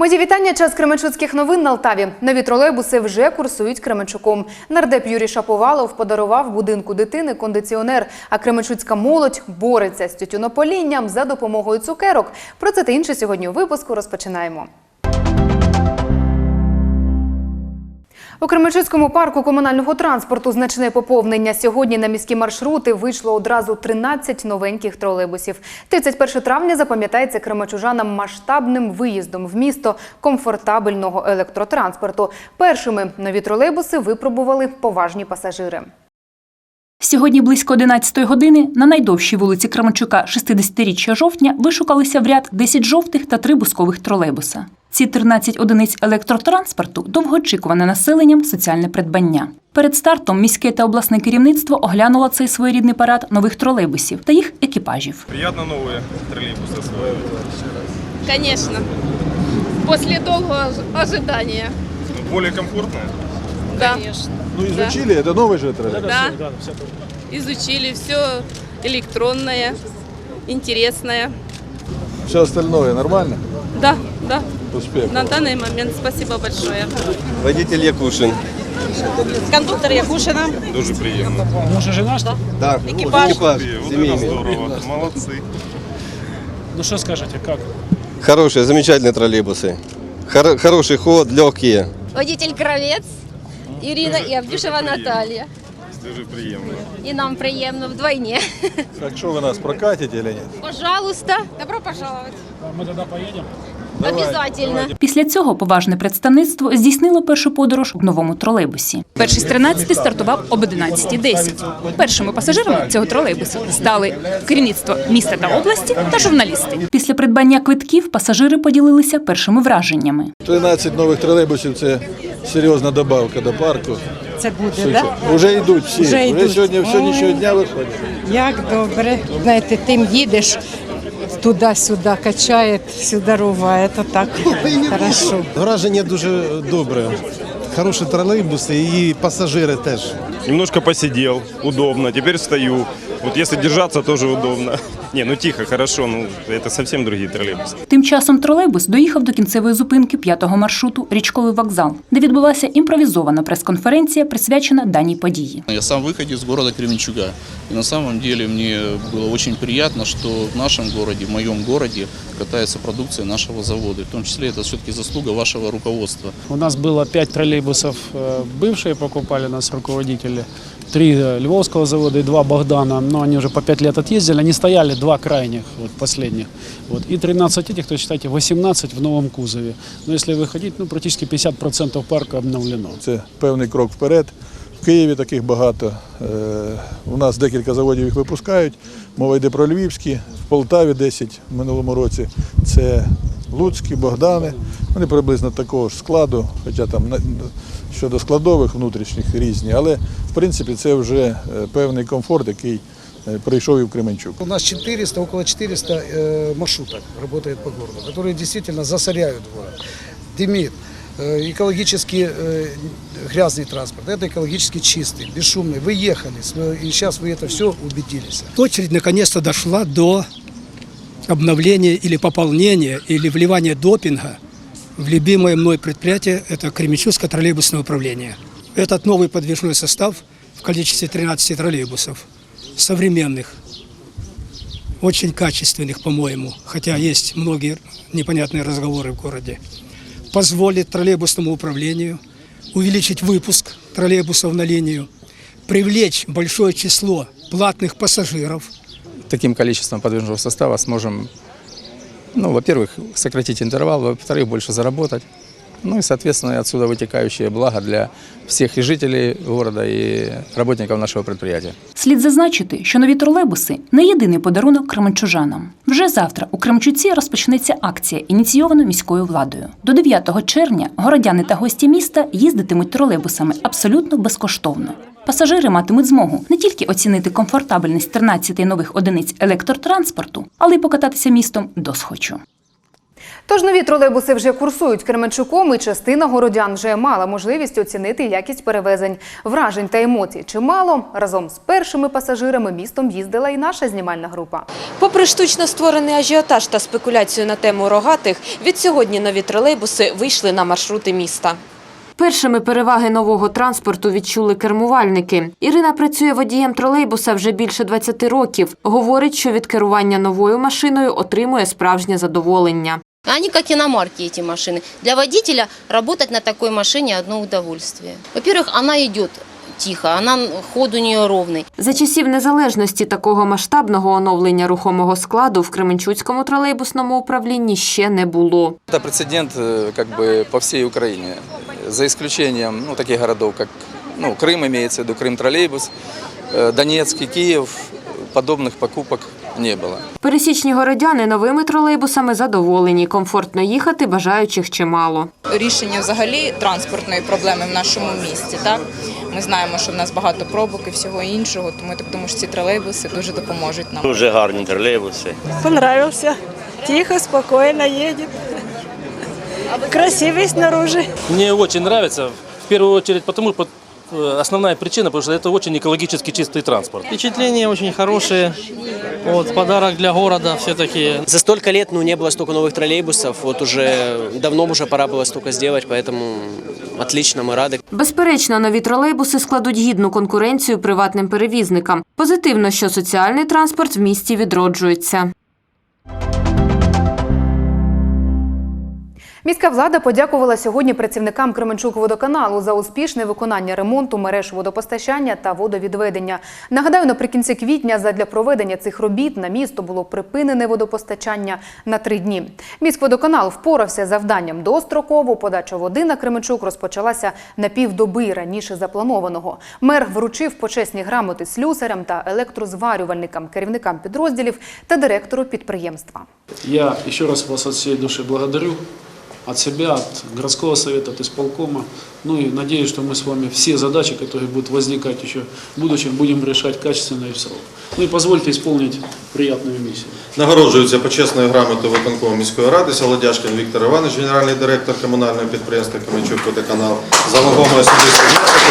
Мої вітання. Час Кременчуцьких новин на Алтаві. Нові тролейбуси вже курсують Кременчуком. Нардеп Юрій Шаповалов подарував будинку дитини кондиціонер. А Кременчуцька молодь бореться з тютюнополінням за допомогою цукерок. Про це та інше сьогодні у випуску розпочинаємо. У Кременчуцькому парку комунального транспорту значне поповнення. Сьогодні на міські маршрути вийшло одразу 13 новеньких тролейбусів. 31 травня запам'ятається кременчужанам масштабним виїздом в місто комфортабельного електротранспорту. Першими нові тролейбуси випробували поважні пасажири. Сьогодні близько 11 години на найдовшій вулиці Кременчука 60-річчя жовтня вишукалися в ряд 10 жовтих та 3 бускових тролейбуса. Ці 13 одиниць електротранспорту довгоочікуване населенням соціальне придбання. Перед стартом міське та обласне керівництво оглянуло цей своєрідний парад нових тролейбусів та їх екіпажів. Приятно новые троллейбусы осваивать. Конечно. После долгого ож- ожидания. Более комфортно. Да. Ну, изучили, это новый же троллейбус. Да. Изучили все электронное, интересное. Все остальное нормально? Да, да. Успех. На данный момент спасибо большое. Водитель Якушин. Кондуктор Якушина. Дуже приємно. Муж и жена, что? ли? Да, Экипаж. экипаж И вот это семейный. здорово. Молодцы. Ну что скажете, как? Хорошие, замечательные троллейбусы. Хор- хороший ход, легкие. Водитель Кравець, Ірина і Авдюшева Наталія. Дуже приємно. І нам приємно вдвойні. Так что вы нас прокатите или нет? Пожалуйста. Добро пожаловать. Мы тогда поедем? Обязательно. Після цього поважне представництво здійснило першу подорож в новому тролейбусі. Перший з 13 стартував об 11.10. Першими пасажирами цього тролейбусу стали керівництво міста та області та журналісти. Після придбання квитків пасажири поділилися першими враженнями. 13 нових тролейбусів це серйозна добавка до парку. Це буде, так? Уже йдуть всі. Вже Вже, йдуть. сьогодні сьогоднішнього дня виходять. Як добре. Знаєте, тим їдеш туди-сюди, качає всю дорогу, а це так хорошо. Враження дуже добре. Хороші тролейбуси і пасажири теж Немножко посидел, удобно. Теперь стою. Вот если держаться, тоже удобно. Не, ну тихо, хорошо. Ну, это совсем другие троллейбусы. Тим часом тролейбус доїхав до кінцевої зупинки п'ятого маршруту Річковий вокзал, де відбулася імпровізована прес-конференція, присвячена даній події. Я сам выходец из города Кременчуга. И на самом деле мне было очень приятно, что в нашем городе, в моем городе катается продукция нашего завода. И в том числе это все-таки заслуга вашего руководства. У нас было пять троллейбусов, э, бывшие покупали нас руководители, три э, Львовского завода и два Богдана, но они уже по пять лет отъездили, они стояли два крайних, вот последних. Вот. И 13 этих, то считайте, 18 в новом кузове. Но если выходить, ну практически 50% парка обновлено. Це певний крок вперед. В Києві таких багато. Е, У нас декілька заводів їх випускають. Мова йде про Львівські, в Полтаві 10 в минулому році. Це Луцькі, Богдани. Вони приблизно такого ж складу, хоча там на- щодо складових внутрішніх різні, але в принципі це вже е, певний комфорт, який е, прийшов і в Кременчук. У нас 400, около 400 э, маршруток работает по городу, которые действительно засоряют город. Дымит. Э, экологически э, грязный транспорт, это экологически чистый, бесшумный. Вы ехали, с- и сейчас вы это все убедились. очередь наконец-то дошла до обновления или пополнения или вливания допинга в любимое мной предприятие, это Кременчугское троллейбусное управление. Этот новый подвижной состав в количестве 13 троллейбусов, современных, очень качественных, по-моему, хотя есть многие непонятные разговоры в городе, позволит троллейбусному управлению увеличить выпуск троллейбусов на линию, привлечь большое число платных пассажиров – Таким количеством подвижного состава сможем, ну, во-первых, сократить интервал, во-вторых, больше заработать. Ну и, соответственно, отсюда вытекающее благо для всех и жителей города, и работников нашего предприятия. Слід зазначити, що нові тролейбуси не єдиний подарунок кременчужанам. Вже завтра у Кременчуці розпочнеться акція, ініційована міською владою. До 9 червня городяни та гості міста їздитимуть тролейбусами абсолютно безкоштовно. Пасажири матимуть змогу не тільки оцінити комфортабельність 13 нових одиниць електротранспорту, але й покататися містом досхочу. Тож нові тролейбуси вже курсують Кременчуком, і частина городян вже мала можливість оцінити якість перевезень, вражень та емоцій. Чимало разом з першими пасажирами містом їздила і наша знімальна група. Попри штучно створений ажіотаж та спекуляцію на тему рогатих, від сьогодні нові тролейбуси вийшли на маршрути міста. Першими переваги нового транспорту відчули кермувальники. Ірина працює водієм тролейбуса вже більше 20 років. Говорить, що від керування новою машиною отримує справжнє задоволення. Они как иномарки, эти машины. Для водителя работать на такой машине одно удовольствие. Во-первых, она идет тихо, она ход у нее ровный. За часів незалежності такого масштабного оновлення рухомого складу в Кременчуцькому тролейбусному управлінні ще не було. Это прецедент э, как бы по всей Украине, за исключением ну, таких городов, как ну, Крым имеется в виду, Крым троллейбус, э, Донецк и Киев, подобных покупок не было. Пересічні городяни новими тролейбусами задоволені. Комфортно їхати бажаючих чимало. Рішення взагалі транспортної проблеми в нашому місті. Так ми знаємо, що в нас багато пробок і всього іншого. Тому я так думаю, що ці тролейбуси дуже допоможуть нам. Дуже гарні тролейбуси. Понравился. Тихо, спокойно едет. Красивый снаружи. Мне очень нравится, в первую очередь, потому что э, основная причина, потому что это очень экологически чистый транспорт. Впечатления очень хорошие. Вот, подарок для города все-таки. За столько лет ну, не было столько новых троллейбусов, вот уже давно уже пора было столько сделать, поэтому отлично, мы рады. Безперечно, нові тролейбуси складуть гідну конкуренцію приватним перевізникам. Позитивно, що соціальний транспорт в місті відроджується. Міська влада подякувала сьогодні працівникам Кременчук-водоканалу за успішне виконання ремонту мереж водопостачання та водовідведення. Нагадаю, наприкінці квітня задля проведення цих робіт на місто було припинене водопостачання на три дні. Міськводоканал впорався завданням достроково. Подача води на Кременчук розпочалася на півдоби раніше запланованого. Мер вручив почесні грамоти слюсарям та електрозварювальникам, керівникам підрозділів та директору підприємства. Я еще раз вас от всей души благодарю От себя, от городского совета, от исполкома. Ну и надеюсь, что мы с вами все задачи, которые будут возникать еще в будущем, будем решать качественно и в срок. Ну и позвольте исполнить приятную миссию. Нагороджується почесною грамотою виконкому міської ради Солодяшкин Віктор Іванович, генеральний директор комунального підприємства Кам'янчук водоканал за вагомий особистий внесок.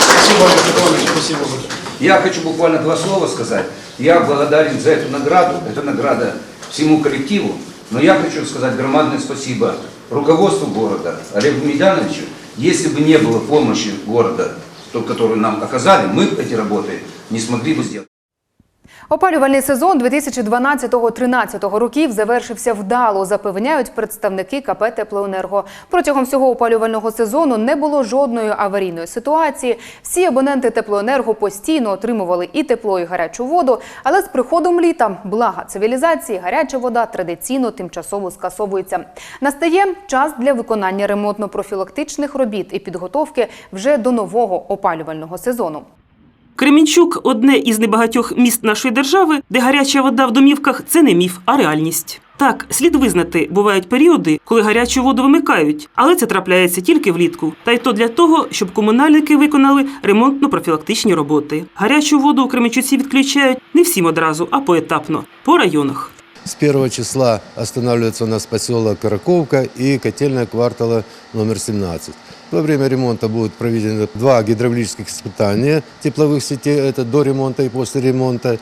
Спасибо, Петр Иванович, спасибо большое. Я хочу буквально два слова сказать. Я благодарен за эту награду. Это награда всему коллективу. Но я хочу сказать громадное спасибо руководству города, Олегу Медяновичу. Если бы не было помощи города, ту, которую нам оказали, мы эти работы не смогли бы сделать. Опалювальний сезон 2012-13 років завершився вдало, запевняють представники КП «Теплоенерго». Протягом всього опалювального сезону не було жодної аварійної ситуації. Всі абоненти «Теплоенерго» постійно отримували і тепло, і гарячу воду. Але з приходом літа, блага цивілізації, гаряча вода традиційно тимчасово скасовується. Настає час для виконання ремонтно-профілактичних робіт і підготовки вже до нового опалювального сезону. Кремінчук одне із небагатьох міст нашої держави, де гаряча вода в домівках це не міф, а реальність. Так, слід визнати, бувають періоди, коли гарячу воду вимикають, але це трапляється тільки влітку. Та й то для того, щоб комунальники виконали ремонтно-профілактичні роботи. Гарячу воду у Кременчуці відключають не всім одразу, а поетапно по районах. С 1 числа останавливается у нас поселок Караковка и котельная квартала номер 17. Во время ремонта будут проведены два гидравлических испытания тепловых сетей, это до ремонта и после ремонта,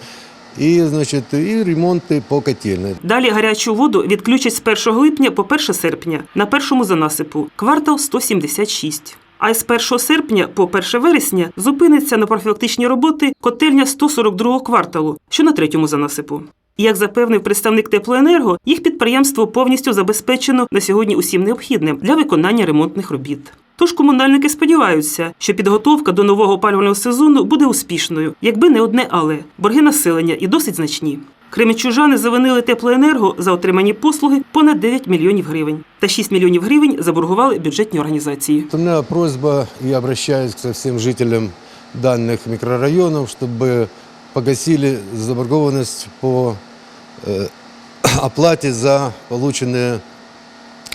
и, значит, и ремонты по котельной. Далі гарячу воду відключать з 1 липня по 1 серпня на першому занасипу, квартал 176. А з 1 серпня по 1 вересня зупиниться на профілактичні роботи котельня 142 кварталу, що на третьому занасипу. Як запевнив представник теплоенерго, їх підприємство повністю забезпечено на сьогодні усім необхідним для виконання ремонтних робіт. Тож комунальники сподіваються, що підготовка до нового опалювального сезону буде успішною, якби не одне але борги населення і досить значні. Кременчужани завинили теплоенерго за отримані послуги понад 9 мільйонів гривень та 6 мільйонів гривень заборгували бюджетні організації. У меня просьба, я обращаюсь ко всем жителям данных микрорайонов, чтобы погасили заборгованность по э, оплате за полученные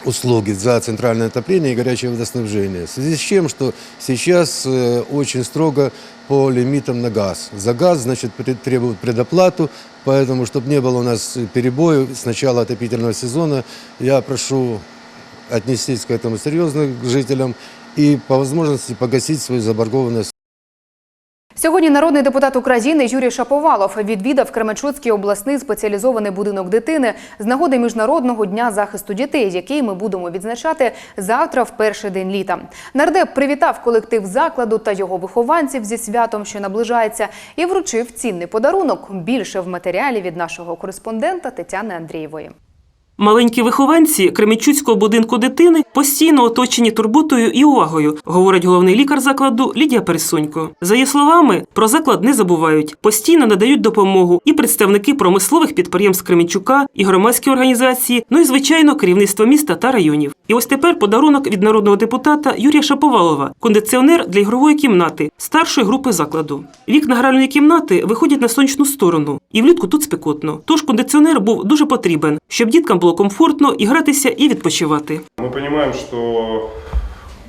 услуги за центральное отопление и горячее водоснабжение. В связи с чем, что сейчас э, очень строго по лимитам на газ. За газ, значит, пре- требуют предоплату, поэтому, чтобы не было у нас перебоев с начала отопительного сезона, я прошу отнестись к этому серьезно к жителям и по возможности погасить свою заборгованность Сьогодні народний депутат України Юрій Шаповалов відвідав Кременчуцький обласний спеціалізований будинок дитини з нагоди Міжнародного дня захисту дітей, який ми будемо відзначати завтра в перший день літа. Нардеп привітав колектив закладу та його вихованців зі святом, що наближається, і вручив цінний подарунок. Більше в матеріалі від нашого кореспондента Тетяни Андрієвої. Маленькі вихованці Кременчуцького будинку дитини постійно оточені турботою і увагою, говорить головний лікар закладу Лідія Пересунько. За її словами, про заклад не забувають, постійно надають допомогу і представники промислових підприємств Кременчука, і громадські організації, ну і звичайно керівництво міста та районів. І ось тепер подарунок від народного депутата Юрія Шаповалова, кондиціонер для ігрової кімнати старшої групи закладу. Вікна гральної кімнати виходять на сонячну сторону, і влітку тут спекотно. Тож кондиціонер був дуже потрібен, щоб діткам було комфортно і гратися, і відпочивати. Мы понимаем, что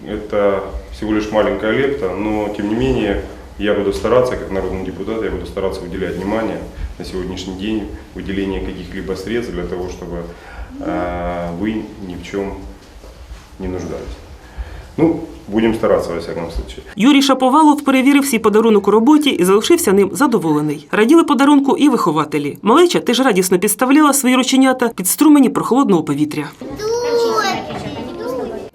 это всего лишь маленькая лепта, но тем не менее я буду стараться, как народный депутат, я буду стараться уделять внимание на сегодняшний день, выделение каких-либо средств для того, чтобы э, вы ни в чем не нуждались. Ну, будем стараться во всяком случае. Юрій Шаповалов перевірив свій подарунок у роботі і залишився ним задоволений. Раділи подарунку і вихователі. Малеча теж радісно підставляла свої рученята під струмені прохолодного повітря.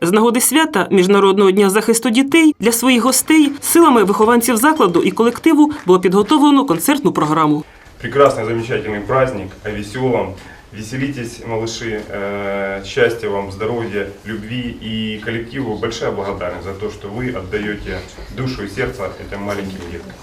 З нагоди свята Міжнародного дня захисту дітей для своїх гостей силами вихованців закладу і колективу було підготовлено концертну програму. Прекрасный, замечательный праздник, о веселом. Веселитесь, малыши, э, счастья вам, здоровья, любви и коллективу большая благодарность за то, что вы отдаете душу и сердце этим маленьким деткам.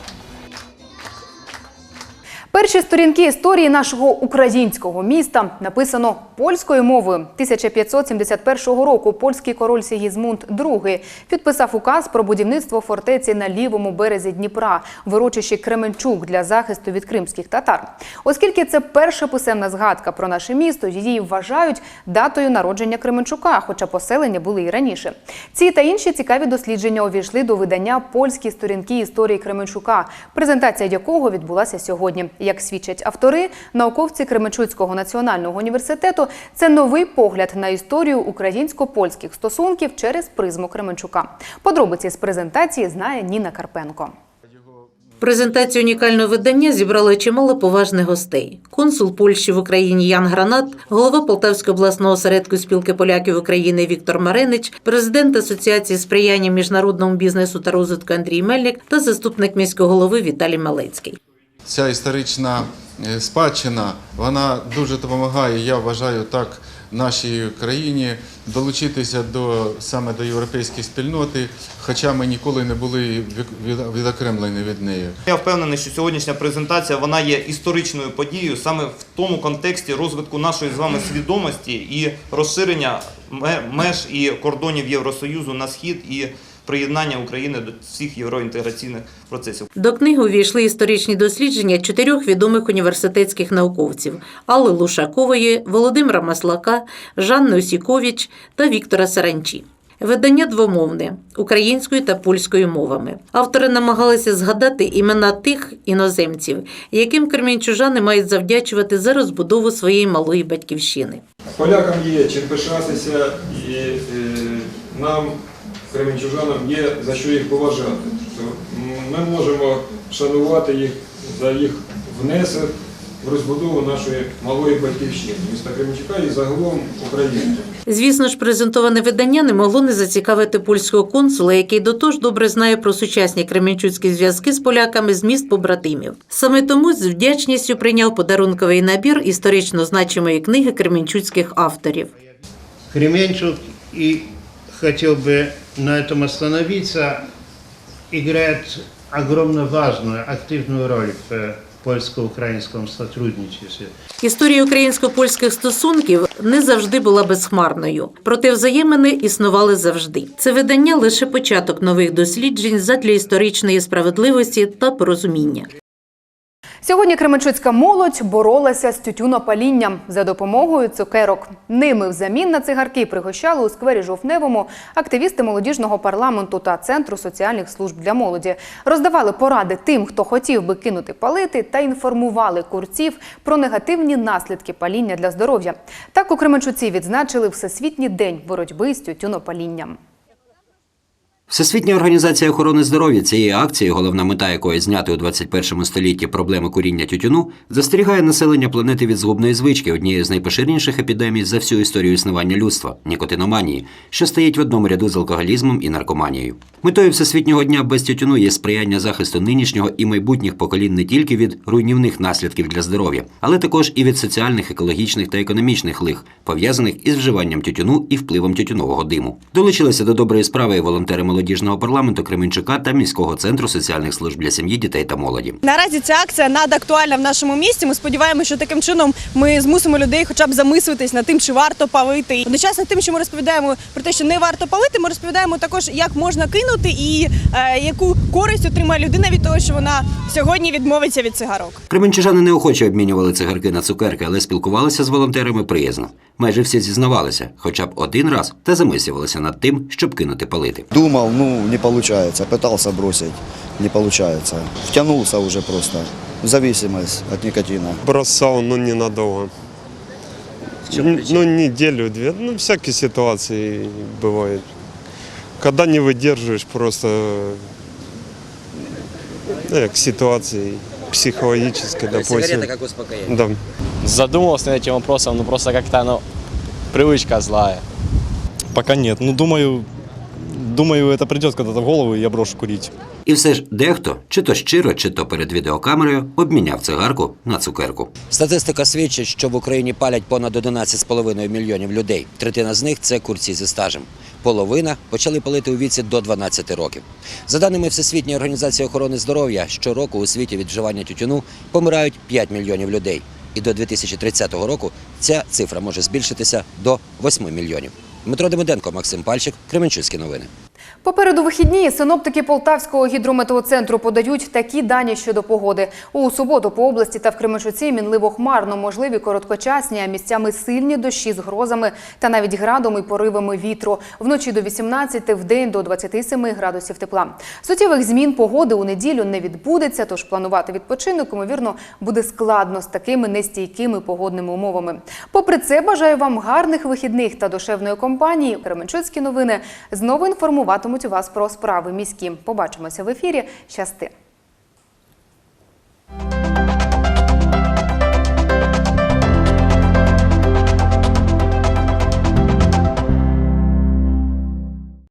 Перші сторінки історії нашого українського міста написано польською мовою. 1571 року польський король Сігізмунд II підписав указ про будівництво фортеці на лівому березі Дніпра в урочищі Кременчук для захисту від кримських татар. Оскільки це перша писемна згадка про наше місто, її вважають датою народження Кременчука, хоча поселення були і раніше. Ці та інші цікаві дослідження увійшли до видання Польські сторінки історії Кременчука, презентація якого відбулася сьогодні. Як свідчать автори, науковці Кременчуцького національного університету, це новий погляд на історію українсько-польських стосунків через призму Кременчука. Подробиці з презентації знає Ніна Карпенко. Презентацію унікального видання зібрали чимало поважних гостей: консул Польщі в Україні Ян Гранат, голова Полтавського обласного осередку спілки поляків України Віктор Маренич, президент Асоціації сприяння міжнародному бізнесу та розвитку Андрій Мельник та заступник міського голови Віталій Малецький. Ця історична е, спадщина вона дуже допомагає, я вважаю так, нашій країні долучитися до саме до європейської спільноти, хоча ми ніколи не були від- від- відокремлені від неї. Я впевнений, що сьогоднішня презентація вона є історичною подією саме в тому контексті розвитку нашої з вами свідомості і розширення ме- меж і кордонів Євросоюзу на схід і приєднання України до всіх євроінтеграційних процесів. До книги увійшли історичні дослідження чотирьох відомих університетських науковців Алли Лушакової, Володимира Маслака, Жанни Осікович та Віктора Саранчі. Видання двомовне українською та польською мовами. Автори намагалися згадати імена тих іноземців, яким кремінчужани мають завдячувати за розбудову своєї малої батьківщини. Полякам є чим пишатися, і е, нам, кременчужанам, є за що їх поважати. То Ми можемо шанувати їх за їх внесок в розбудову нашої малої батьківщини, міста Кременчука і загалом України. Звісно ж, презентоване видання не могло не зацікавити польського консула, який дотож добре знає про сучасні кременчуцькі зв'язки з поляками з міст побратимів. Саме тому з вдячністю прийняв подарунковий набір історично значимої книги кременчуцьких авторів. Кременчук, и хотел бы на этом остановиться, играет огромно важную, активную роль в польско-украинском сотрудничестве. Історія українсько-польських стосунків не завжди була безхмарною, проте взаємини існували завжди. Це видання лише початок нових досліджень задля історичної справедливості та порозуміння. Сьогодні кременчуцька молодь боролася з тютюнопалінням за допомогою цукерок. Ними взамін на цигарки пригощали у сквері Жовтневому активісти молодіжного парламенту та центру соціальних служб для молоді. Роздавали поради тим, хто хотів би кинути палити, та інформували курців про негативні наслідки паління для здоров'я. Так у Кременчуці відзначили Всесвітній день боротьби з тютюнопалінням. Всесвітня організація охорони здоров'я цієї акції, головна мета якої зняти у 21 столітті проблеми куріння тютюну, застерігає населення планети від згубної звички, однієї з найпоширеніших епідемій за всю історію існування людства нікотиноманії, що стоїть в одному ряду з алкоголізмом і наркоманією. Метою всесвітнього дня без тютюну є сприяння захисту нинішнього і майбутніх поколінь не тільки від руйнівних наслідків для здоров'я, але також і від соціальних, екологічних та економічних лих, пов'язаних із вживанням тютюну і впливом тютюнового диму. Долучилися до доброї справи і волонтери молодіжного парламенту Кременчука та міського центру соціальних служб для сім'ї, дітей та молоді. Наразі ця акція надактуальна в нашому місті. Ми сподіваємося, що таким чином ми змусимо людей хоча б замислитись над тим, чи варто палити. Одночасно тим, що ми розповідаємо про те, що не варто палити, ми розповідаємо також, як можна кинути і е, яку користь отримає людина від того, що вона сьогодні відмовиться від цигарок. Кременчужани неохоче обмінювали цигарки на цукерки, але спілкувалися з волонтерами приязно. Майже всі зізнавалися, хоча б один раз, та замислювалися над тим, щоб кинути палити. Думал, ну не получается, пытался бросить, не получается. Втянулся уже просто. Зависимость от никотина. Бросал, но ненадолго. Ну, неделю-две. Ну, всякие ситуации бывают. Когда не выдерживаешь просто э, к ситуации психологической, допустим. как успокоение. Да. Задумывался над этим вопросом, но просто как-то оно привычка злая. Пока нет. Ну, думаю, думаю, это придет когда-то в голову, и я брошу курить. І все ж дехто, чи то щиро, чи то перед відеокамерою, обміняв цигарку на цукерку. Статистика свідчить, що в Україні палять понад 11,5 мільйонів людей. Третина з них це курці зі стажем. Половина почали палити у віці до 12 років. За даними Всесвітньої організації охорони здоров'я, щороку у світі від вживання тютюну помирають 5 мільйонів людей. І до 2030 року ця цифра може збільшитися до 8 мільйонів. Дмитро Демиденко, Максим Пальчик, Кременчуцькі новини. Попереду вихідні синоптики Полтавського гідрометеоцентру подають такі дані щодо погоди. У суботу по області та в Кременчуці мінливо хмарно, можливі короткочасні, а місцями сильні дощі з грозами та навіть градом і поривами вітру. Вночі до 18, в день до 27 градусів тепла. Суттєвих змін погоди у неділю не відбудеться, тож планувати відпочинок, ймовірно, буде складно з такими нестійкими погодними умовами. Попри це, бажаю вам гарних вихідних та душевної компанії. Кременчуцькі новини знову інформуватимуть вас про справи міські. Побачимося в ефірі. Щасти.